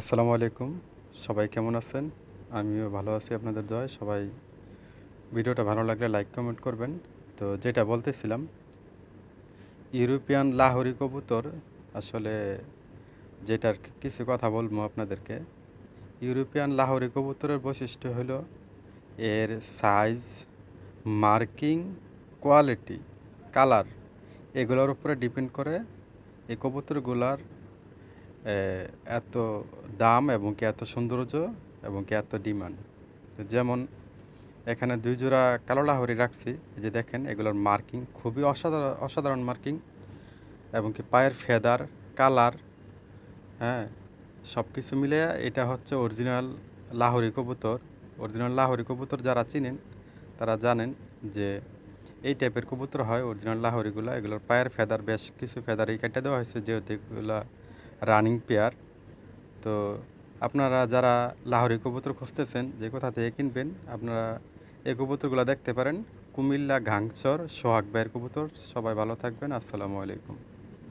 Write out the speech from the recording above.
আসসালামু আলাইকুম। সবাই কেমন আছেন? আমিও ভালো আছি আপনাদের দয় সবাই ভিডিওটা ভালো লাগলে লাইক, কমেন্ট করবেন। তো যেটা বলতেছিলাম, ইউরোপিয়ান লাহোরি কবুতর, আসলে যেটার কিছু কথা বলব আপনাদেরকে। ইউরোপিয়ান লাহোরি কবুতরের বৈশিষ্ট্য হলো এর সাইজ, মার্কিং, কোয়ালিটি, কালার, এগুলোর উপরে ডিপেন্ড করে এই কবুতরগুলার এত দাম এবং কি এত সৌন্দর্য এবং কি এত ডিমান্ড। যেমন এখানে দুই জোড়া কালো লাহরি রাখছি যে দেখেন এগুলোর মার্কিং খুবই অসাধারণ অসাধারণ মার্কিং এবং কি পায়ের ফেদার, কালার হ্যাঁ সব কিছু মিলে এটা হচ্ছে অরিজিনাল লাহরি কবুতর। অরিজিনাল লাহরি কবুতর যারা চিনেন, তারা জানেন যে এই টাইপের কবুতর হয় অরিজিনাল লাহোরিগুলো। এগুলোর পায়ের ফেদার বেশ কিছু ফেদার এই কেটে দেওয়া হয়েছে, যেহেতু এগুলো রানিং পেয়ার তো আপনারা যারা লাহোরি কবুতর খুঁজতেছেন, যে কোথা থেকে কিনবেন, আপনারা এই কবুতরগুলো দেখতে পারেন। কুমিল্লা ঘাংচর সোহাগ ভাইয়ের কবুতর। সবাই ভালো থাকবেন। আসসালামু আলাইকুম।